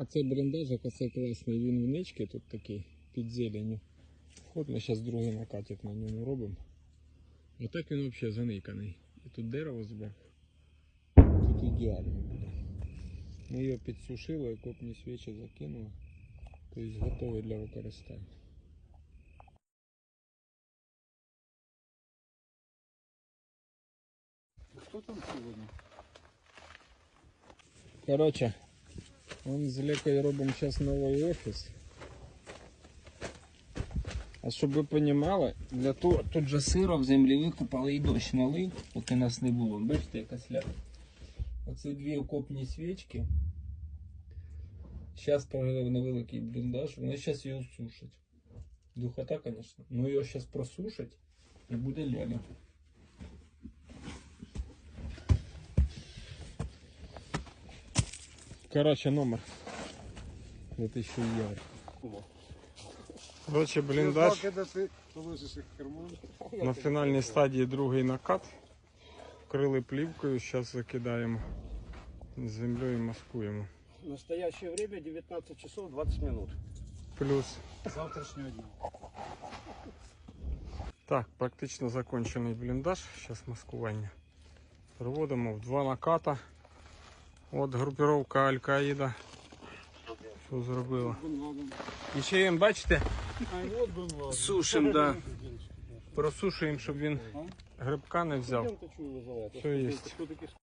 А цей бліндажик, оцей класний, він в ничці тут такий, під зеленю. От ми зараз другий накатик на ньому робимо. Отак він взагалі заниканий. І тут дерево зверху. Тут ідеально буде. Ми його підсушили, окопні свічі закинули. Тобто готовий для використання. Хто там сьогодні? Короче, он з Лекою робимо зараз новий офіс. А щоб ви розуміли, для того тут же сиро в землі викопали і дощ налив, поки нас не було. Бачите, яка сляга. Оце дві окопні свічки. Зараз провели невеликий бліндаж, вони зараз його сушать. Духота, звісно. Ну його зараз просушать і буде ляля. Короче, номер 2000 євро. Короче, бліндаж в на фінальній стадії другий накат. Вкрили плівкою, зараз закидаємо землею і маскуємо. Настоящее время 19 часов 20 минут. Плюс. Завтрашнього дня. Так, практично закончений бліндаж. Зараз маскування. Проводимо в два наката. От групіровка Аль-Каїда. Що зробила. І ще їм, бачите, сушим, да. Просушуємо, щоб він грибка не взяв. Все такие